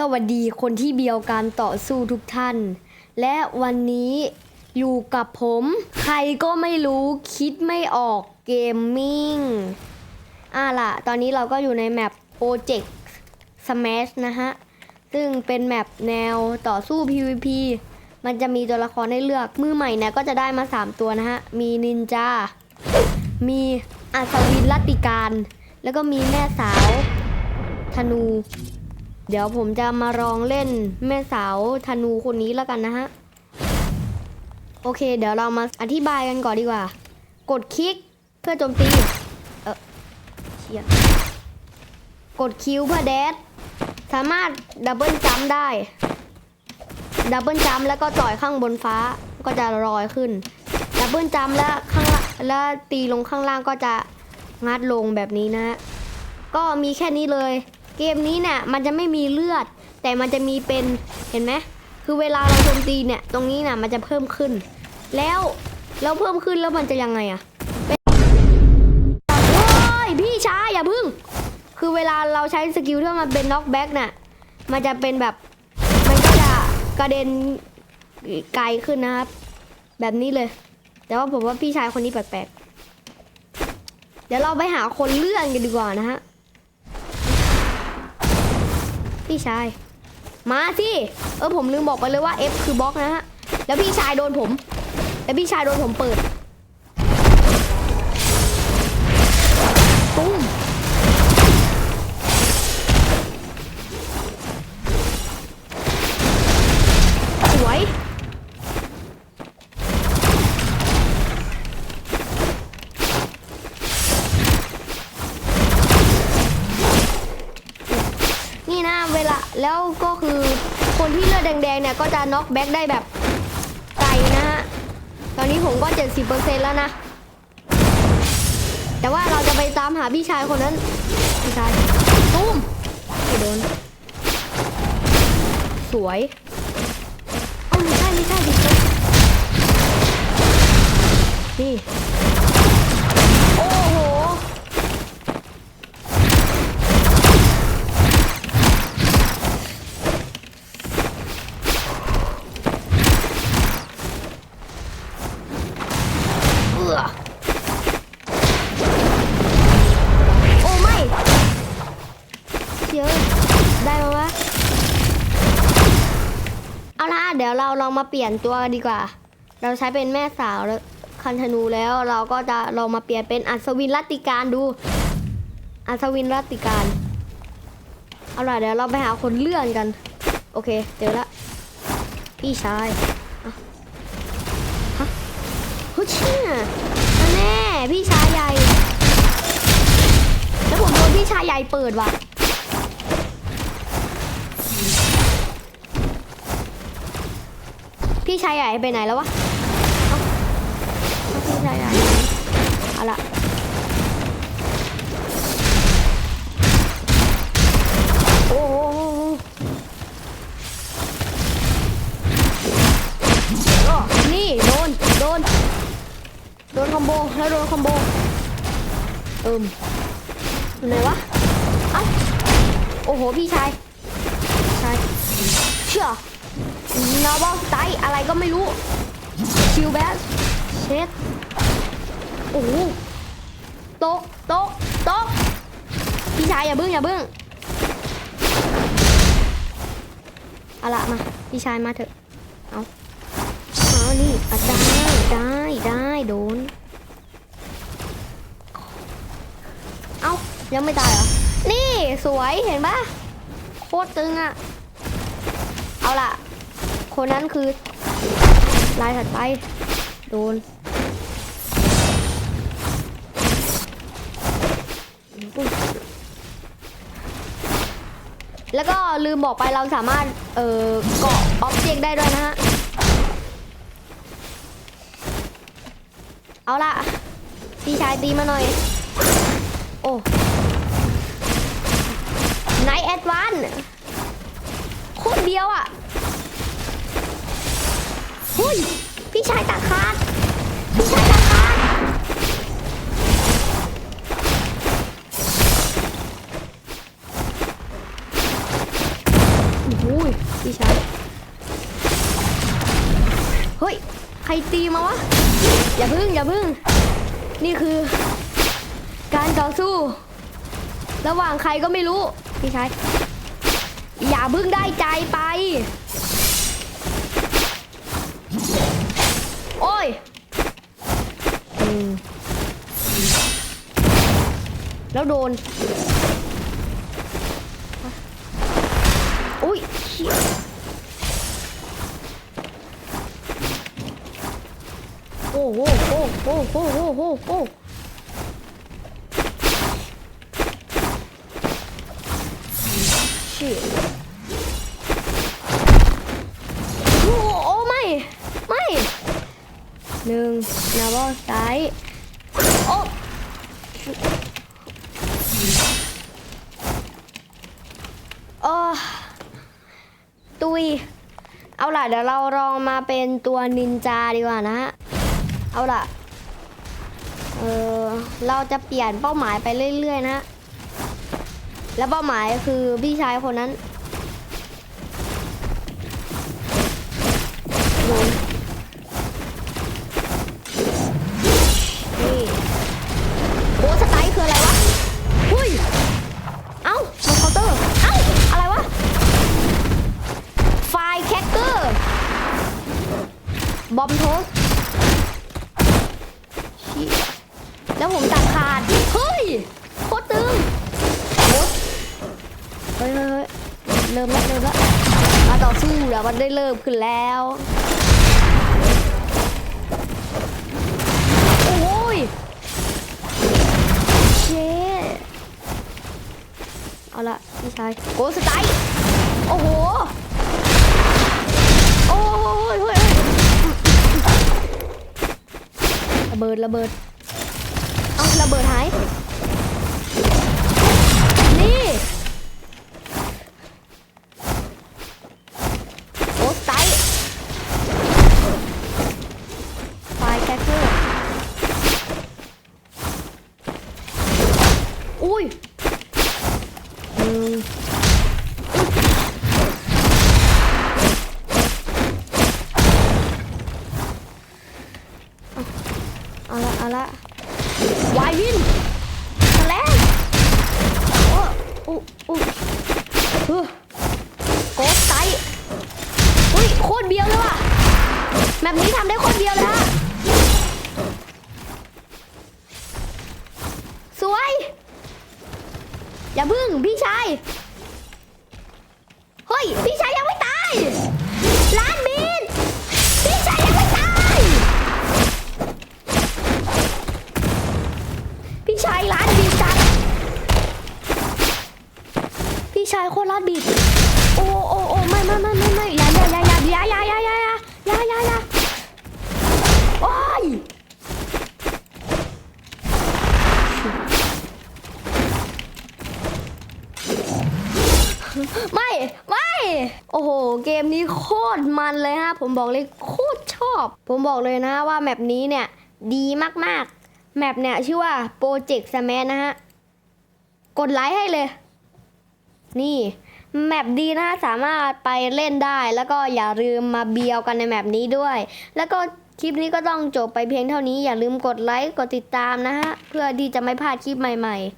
สวัสดีคนที่เบียวการต่อสู้ทุกท่าน และวันนี้อยู่กับผม ใครก็ไม่รู้คิดไม่ออกเกมมิ่งอ่าล่ะ ตอนนี้เราก็อยู่ในแมป Project Smash นะฮะ ซึ่งเป็นแมปแนวต่อสู้ PVP มันจะมีตัวละครให้เลือกมือใหม่เนี่ยก็จะได้มา 3 ตัวนะฮะ มีนินจา มีอัศวินรัตติการ แล้วก็มีแม่สาวธนู เดี๋ยวผมจะมาลองเล่นแม่สาวธนูคนนี้แล้วกันนะฮะ โอเค เดี๋ยวเรามาอธิบายกันก่อนดีกว่า กดคลิกเพื่อโจมตี เออเชียกดคิวเพื่อเดสสามารถดับเบิลจัมได้ ดับเบิลจัมแล้วก็ต่อยข้างบนฟ้าก็จะลอยขึ้น ดับเบิลจัมแล้วข้างแล้วตีลงข้างล่างก็จะงัดลงแบบนี้นะ ก็มีแค่นี้เลย เกมนี้เนี่ยมันจะไม่มีเลือด แต่มันจะมีเป็นเห็นไหมคือเวลาเราโจมตีเนี่ย ตรงนี้น่ะมันจะเพิ่มขึ้น แล้วแล้วเพิ่มขึ้นแล้วมันจะยังไงอะเป็นโอ้ยพี่ช้าอย่าพึ่ง คือเวลาเราใช้สกิลที่มันเป็นน็อกแบ็กน่ะ มันจะเป็นแบบ มันก็จะกระเด็นไกลขึ้นนะครับ แบบนี้เลย แต่ว่าผมว่าพี่ชายคนนี้แปลกๆ เดี๋ยวเราไปหาคนเลื่อนกันดีกว่านะฮะ พี่ชาย มาสิ เออผมลืมบอกไปเลยว่า F คือบล็อกนะฮะ แล้วพี่ชายโดนผม แล้วพี่ชายโดนผมเปิด แล้วก็คือคนที่เลือดแดงๆเนี่ยก็จะน็อกแบ็กได้แบบไกลนะฮะ ตอนนี้ผมก็ 70%แล้วนะ แต่ว่าเราจะไปตามหาพี่ชายคนนั้น พี่ชายตุ้มไม่โดน สวยเอาไม่ใช่ไม่ใช่ดินี่ เอาละเดี๋ยวเราลองมาเปลี่ยนตัวดีกว่า เราใช้เป็นแม่สาวแล้วคันธนูแล้วเราก็จะลองมาเปลี่ยนเป็นอัศวินรัตติการดู อัศวินรัตติการเอาล่ะเดี๋ยวเราไปหาคนเลื่อนกัน โอเคเจอละพี่ชายฮะเฮ้ยเชี่ยแน่พี่ชายใหญ่ แล้วผมโดนพี่ชายใหญ่เปิดว่ะ พี่ชายใหญ่ไปไหนแล้ววะน้อ้าพี่ชายใหญ่เอาละโอ้โหนี่โดน โดน โดนคอมโบ แล้วโดนคอมโบ เอิมอยู่ไหนวะ เอ้า โอ้โห พี่ชายชายเชื่อ นาวสไตอะไรก็ไม่รู้คิวแบสเช็ดโอ้โหโต๊ะโต๊ะโต๊ะพี่ชายอย่าบึ้งอย่าบึ้งเอาละมาพี่ชายมาเถอะเอาเอานี่อะได้ได้ได้โดนเอายังไม่ตายเหรอนี่สวยเห็นปะโคตรตึงอะเอาล่ะ คนนั้นคือลายถัดไป โดนแล้วก็ลืมบอกไปเราสามารถ เอ่อเกาะออบเจกต์ได้ด้วยนะฮะ เอาล่ะพี่ชายตีมาหน่อย โอ้ไนแอดวานโคตรเดียวอะ พี่ชายตัดขาดพี่ชายตัดขาดอุ้ยพี่ชายเฮ้ย ใครตีมาวะ อย่าพึ่งอย่าพึ่ง นี่คือ การต่อสู้ ระหว่างใครก็ไม่รู้ พี่ชาย อย่าพึ่งได้ใจไป แล้วโดน อุ้ยโอ้โหโอ้โหโอ้โหโอ้โหโอ้โหเชี่ยโอ้โอ้ไม่ ไม่หนึ่งนาบอซ้ายโอ้ โอ้ตุย เอาล่ะเดี๋ยวเราลองมาเป็นตัวนินจาดีกว่านะฮะ เอาล่ะ เออเราจะเปลี่ยนเป้าหมายไปเรื่อยๆนะ แล้วเป้าหมายคือพี่ชายคนนั้นโดน อมโทสเชี่ยแล้วผมตัดขาด เฮ้ย โคตรตึงโอ๊ยเฮ้ยเฮ้ยเริ่มแล้วเริ่มแล้วมาต่อสู้แล้วมันได้เริ่มขึ้นแล้ว โอ้ยเชเอาละพี่ชายโกสไตโอ้โห โอ้ยเฮ้ย ระเบิดระเบิดเอาระเบิดหายนี่ ละวายวินแสลงโอ้อู้อู้เฮ้อโกสไตอุ้ยโคตรเบียวเลยว่ะแบบนี้ทำได้โคตรเบียวเลยฮะสวย อย่าพึ่งพี่ชาย ไม่ ไม่ โอ้โห เกมนี้โคตรมันเลยฮะ ผมบอกเลยโคตรชอบ ผมบอกเลยนะว่าแมปนี้เนี่ยดีมากๆ แมปเนี่ยชื่อว่า Project s m a s h นะฮะ กดไลค์ให้เลย นี่แมปดีนะสามารถไปเล่นได้ แล้วก็อย่าลืมมาเบียวกันในแมปนี้ด้วย แล้วก็คลิปนี้ก็ต้องจบไปเพียงเท่านี้อย่าลืมกดไลค์กดติดตามนะฮะ เพื่อที่จะไม่พลาดคลิปใหม่ๆ